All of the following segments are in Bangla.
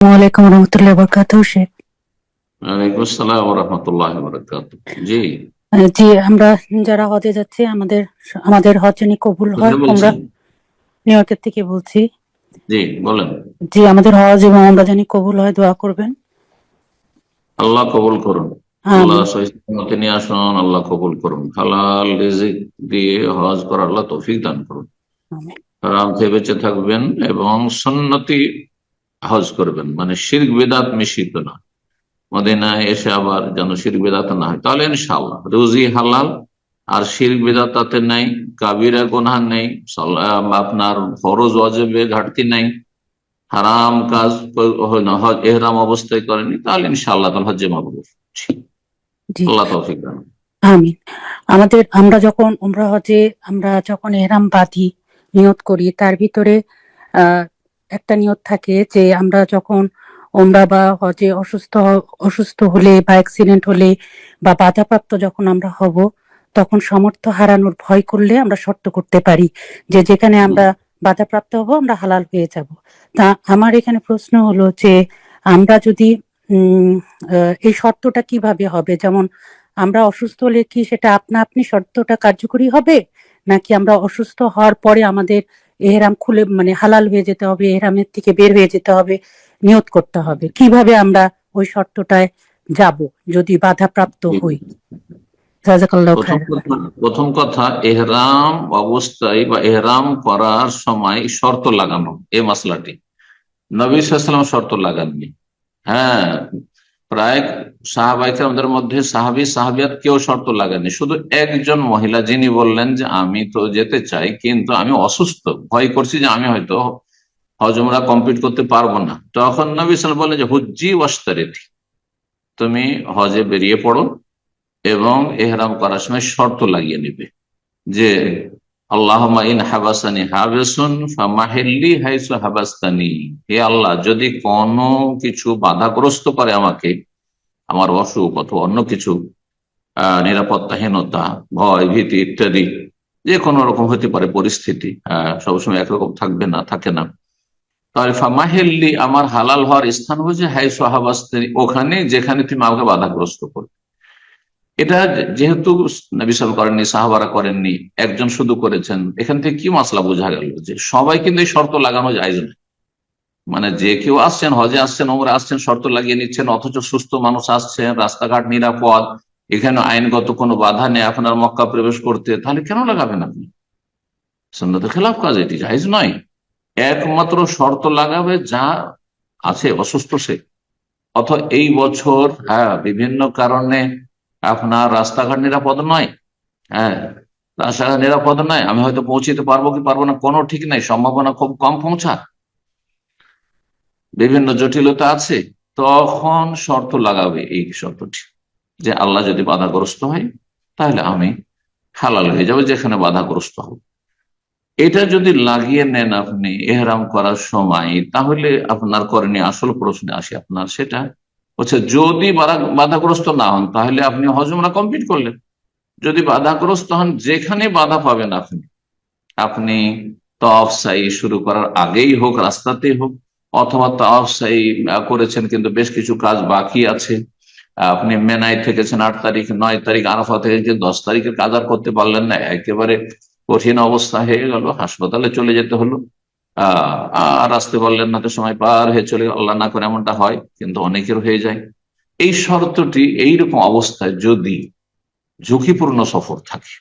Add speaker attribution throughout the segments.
Speaker 1: ওয়ালাইকুম রহমতুল্লাহ বরকাত শেখ।
Speaker 2: ওয়ালাইকুম আসসালাম রহমতুল্লাহ বরকাত জি।
Speaker 1: জি আমরা যারা হজে যাচ্ছি আমাদের আমাদের হজ যেন কবুল হয় আমরা নিউ ইয়র্কের থেকে বলছি।
Speaker 2: জি বলেন।
Speaker 1: জি আমাদের হজ এবং আমরা জানি কবুল হয় দোয়া করবেন।
Speaker 2: আল্লাহ কবুল করুন। আল্লাহ নিয়ে আসুন আল্লাহ কবুল করুন। হালাল রিজিক দিয়ে হজ করার আল্লাহ তৌফিক দান করুন।
Speaker 1: আমিন।
Speaker 2: থেকে বেঁচে থাকবেন এবং সুন্নতি হজ করবেন। মানে শির্ক বেদাত মিশ্রিত না। মদিনায় এসে আবার যেন শির্ক বেদাত না হয়। তাহলে ইনশাআল্লাহ রুজি হালাল আর শির্ক বেদাত তাতে নাই কাবিরা গোনা নেই আপনার ফরজ অজবে ঘাটতি নাই হারাম কাজ এহরাম অবস্থায় করেনি তাহলে ইনশাআল্লাহ তাহলে হজ্জে মাবরুর আল্লাহ তৌফিক দান।
Speaker 1: আমিন। আমাদের আমরা যখন উমরা হজে আমরা যখন এহরাম বাঁধি নিয়ত করি তার ভিতরে আহ একটা নিয়ত থাকে যে আমরা যখন ওমরা বা হজে অসুস্থ অসুস্থ হলে বা অ্যাক্সিডেন্ট হলে বা বাধাপ্রাপ্ত যখন আমরা হব তখন সামর্থ্য হারানোর ভয় করলে আমরা শর্ত করতে পারি যে যেখানে আমরা বাধাপ্রাপ্ত হব আমরা হালাল হয়ে যাব। তা আমার এখানে প্রশ্ন হলো যে আমরা যদি উম আহ, এই শর্তটা কীভাবে হবে? যেমন আমরা অসুস্থ হলে কি সেটা আপনা আপনি শর্তটা কার্যকরী হবে? নাকি আমরা অসুস্থ হওয়ার পরে আমাদের এহরাম খুলে মানে হালাল হয়ে যেতে হবে এহরামের থেকে বের হয়ে যেতে হবে নিয়ত করতে হবে। কীভাবে আমরা ওই শর্তটায় যাব যদি বাধাপ্রাপ্ত হই?
Speaker 2: প্রথম কথা এহরাম অবস্থায় বা এহরাম করার সময় শর্ত লাগানো এ মশলাটি নবী সাল্লাম শর্ত লাগাননি। হ্যাঁ প্রায় সাহাবাইকারদের মধ্যে সাহাবি, সাহাবিয়াত কেউ শর্ত লাগেনি শুধু একজন মহিলা যিনি বললেন যে, আমি তো যেতে চাই, কিন্তু আমি অসুস্থ। ভয় করছি যে আমি হয়তো হজমরা কমপ্লিট করতে পারব না। তখন নবী সাল্লাম বললেন যে, হুজ্জি ওয়াস্তারেথি তুমি হজে বেরিয়ে পড়ো এবং এহরাম করার সময় শর্ত লাগিয়ে নেবে যে আল্লাহ ইন হাবাসানি হাবেসুন ফামাহিল্লি হাইসু হাবাস্তানি। হে আল্লাহ, যদি কোনো কিছু বাধাগ্রস্ত করে আমাকে, আমার অসুখ অথবা অন্য কিছু নিরাপত্তাহীনতা, ভয়, ভীতি ইত্যাদি, যে কোনো রকম হতে পারে পরিস্থিতি আহ সবসময় একরকম থাকবে না, থাকে না। তাহলে ফামাহিল্লি, আমার হালাল হওয়ার স্থান হচ্ছে হাইসু হাবাস্তানি, ওখানে যেখানে তুমি আমাকে বাধাগ্রস্ত করবে। এটা যেহেতু নবী সাল করেননি, সাহাবারা করেননি, একজন শুধু করেছেন, এখান থেকে কি মশলা বোঝা গেল যে সবাই কিন্তু এই শর্ত লাগানো যায় না। মানে যে কেউ আসছেন, হজে আসছেন, ওমরে আসছেন, শর্ত লাগিয়ে নিচ্ছেন, অথচ সুস্থ মানুষ আসছেন, রাস্তাঘাট নিরাপদ, এখানে আইনগত কোনো বাধা নেই, আপনার মক্কা প্রবেশ করতে, তাহলে কেন লাগাবেন আপনি? সন্ন্যতের খেলাফ কাজ, এটি জাহিজ নয়। একমাত্র শর্ত লাগাবে যা আছে, অসুস্থ সে। অথবা এই বছর হ্যাঁ বিভিন্ন কারণে আপনার রাস্তাঘাট নিরাপদ নয় হ্যাঁ রাস্তাঘাট নিরাপদ নয়, আমি হয়তো পৌঁছতে পারব কি পারব না, কোনো ঠিক নাই, সম্ভাবনা খুব কম পৌঁছা বিভিন্ন জটিলতা আছে, তখন শর্ত লাগাবে এই শর্তটি, যে আল্লাহ যদি বাধাগ্রস্ত হয়, তাহলে আমি হালাল হয়ে যাবে যেখানে বাধাগ্রস্ত হব। এটা যদি লাগিয়ে নেন আপনি, এহরাম করার সময়, তাহলে আপনার করেনি আসল প্রশ্নে আসে আপনার, সেটা হচ্ছে যদি বাধা- বাধাগ্রস্ত না হন, তাহলে আপনি হজমরা কমপ্লিট করলেন। যদি বাধাগ্রস্ত হন, যেখানে বাধা পাবেন আপনি আপনি তফ সাই শুরু করার আগেই হোক, রাস্তাতেই হোক, অথবা তফ সাই করেছেন, কিন্তু বেশ কিছু কাজ বাকি আছে। আপনি মেনাই থেকেছেন, আট তারিখ, নয় তারিখ আরাফা থেকে দশ তারিখের কাজ আর করতে পারলেন না, একেবারে কঠিন অবস্থা হয়ে গেল, হাসপাতালে চলে যেতে হলো। আর আসতে পারলেন না তো সময় পার হয়ে চলে আল্লাহ না করে এমনটা হয়, কিন্তু অনেকের হয়ে যায়। এই শর্তটি, এইরকম অবস্থায় যদি ঝুঁকিপূর্ণ সফর থাকে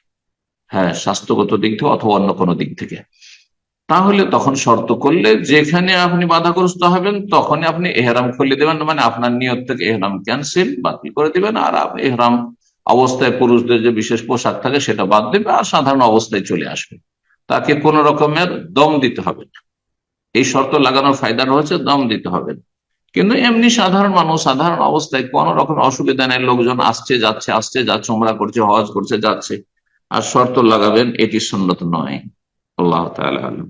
Speaker 2: হ্যাঁ স্বাস্থ্যগত দিক থেকে অথবা অন্য কোনো দিক থেকে, তাহলে তখন শর্ত করলে যেখানে আপনি বাধাগ্রস্ত হবেন, তখনই আপনি এহরাম খুলে দেবেন মানে আপনার নিয়ত থেকে এহরাম ক্যান্সেল বাতিল করে দিবেন, আর এহরাম অবস্থায় পুরুষদের যে বিশেষ পোশাক থাকে, সেটা বাদ দেবে, আর সাধারণ অবস্থায় চলে আসবে। তাকে কোন রকমের দম দিতে হবে এই শর্ত লাগানোর ফায়দা রয়েছে, দম দিতে হবে কিন্তু এমনি সাধারণ মানুষ, সাধারণ অবস্থায় কোন রকম অসুবিধা নেই, লোকজন আসছে, যাচ্ছে আসছে, যাচ্ছে, উমরা করছে, হজ করছে, যাচ্ছে। আর শর্ত লাগাবেন, এটি সুন্নত নয়। আল্লাহ তালা আলম।